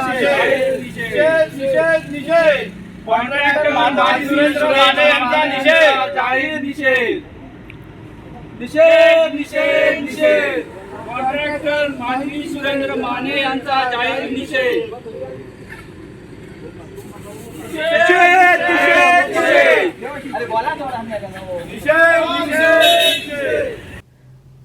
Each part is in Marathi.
निषेध निषेध निषेध कॉन्ट्रॅक्टर माधवी माने यांचा जाहीर निषेध निषेध निषेध निषेध कॉन्ट्रॅक्टर माधवी सुरेंद्र माने यांचा जाहीर निषेध निषेध निषेध निषेध निषेध निषेध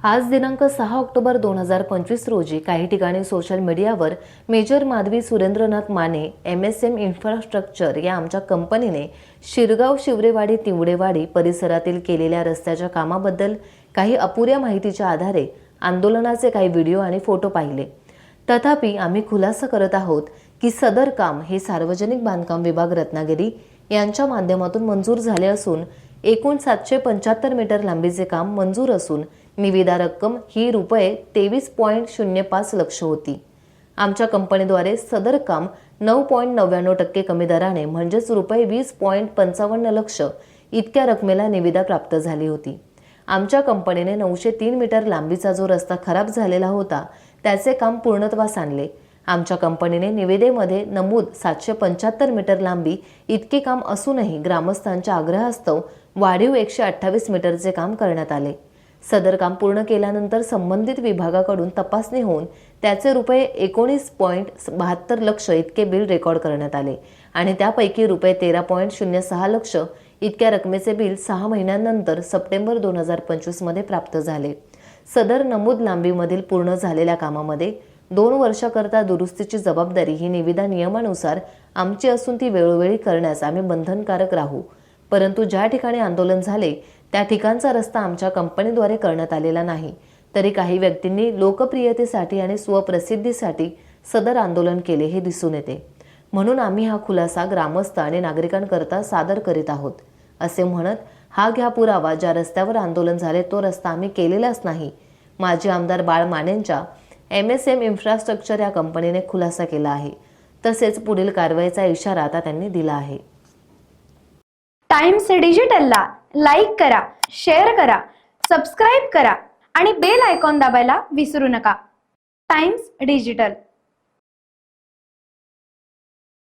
आज दिनांक सहा ऑक्टोबर दोन हजार पंचवीस रोजी काही ठिकाणी सोशल मीडियावर major Madhavi Surendranath Mane M S M infrastructure या आमच्या कंपनीने शिरगाव शिवरेवाडी तिवडेवाडी परिसरातील केलेल्या रस्त्याच्या कामाबद्दल काही अपुऱ्या माहितीच्या आधारे आंदोलनाचे काही व्हिडिओ आणि फोटो पाहिले. तथापि आम्ही खुलासा करत आहोत की सदर काम हे सार्वजनिक बांधकाम विभाग रत्नागिरी यांच्या माध्यमातून मंजूर झाले असून एकूण सातशे पंच्याहत्तर मीटर लांबीचे काम मंजूर असून निविदा रक्कम ही रुपये तेवीस पॉईंट शून्य पाच लक्ष होती. आमच्या कंपनीद्वारे सदर काम नऊ पॉईंट नव्याण्णव टक्के कमी दराने म्हणजेच रुपये वीस पॉईंट पंचावन्न लक्ष इतक्या रकमेला निविदा प्राप्त झाली होती. आमच्या कंपनीने नऊशे तीन मीटर लांबीचा जो रस्ता खराब झालेला होता त्याचे काम पूर्णत्वास आणले. आमच्या कंपनीने निविदेमध्ये नमूद सातशे पंच्याहत्तर मीटर लांबी इतके काम असूनही ग्रामस्थांच्या आग्रहास्तव वाढीव एकशे अठ्ठावीस मीटरचे काम करण्यात आले. सदर काम पूर्ण केल्यानंतर संबंधित विभागाकडून तपासणी होऊन त्याचे रुपये एकोणीस पॉईंट बहात्तर लक्ष इतके बिल रेकॉर्ड करण्यात आले आणि त्यापैकी रुपये तेरा पॉईंट शून्य सहा लक्ष इतक्या रकमेचे बिल सहा महिन्यांनंतर सप्टेंबर दोन हजार पंचवीसमध्ये प्राप्त झाले. सदर नमूद लांबीमधील पूर्ण झालेल्या कामामध्ये दोन वर्षाकरता दुरुस्तीची जबाबदारी ही निविदा नियमानुसार आमची असून ती वेळोवेळी करण्यास आम्ही बंधनकारक राहू. परंतु ज्या ठिकाणी आंदोलन झाले त्या ठिकाणचा रस्ता आमच्या कंपनीद्वारे करण्यात आलेला नाही. तरी काही व्यक्तींनी लोकप्रियतेसाठी आणि स्वप्रसिद्धीसाठी सदर आंदोलन केले हे दिसून येते. म्हणून आम्ही हा खुलासा ग्रामस्थ आणि नागरिकांकरता सादर करीत आहोत असे म्हणत हा घ्या पुरावा ज्या रस्त्यावर आंदोलन झाले तो रस्ता आम्ही केलेलाच नाही. माजी आमदार बाळ मानेंच्या एम एस एम इन्फ्रास्ट्रक्चर या कंपनीने खुलासा केला आहे. तसेच पुढील कारवाईचा इशारा आता त्यांनी दिला आहे. टाइम्स डिजिटलला लाईक करा शेअर करा सबस्क्राईब करा आणि बेल आयकॉन दाबायला विसरू नका. Times digital.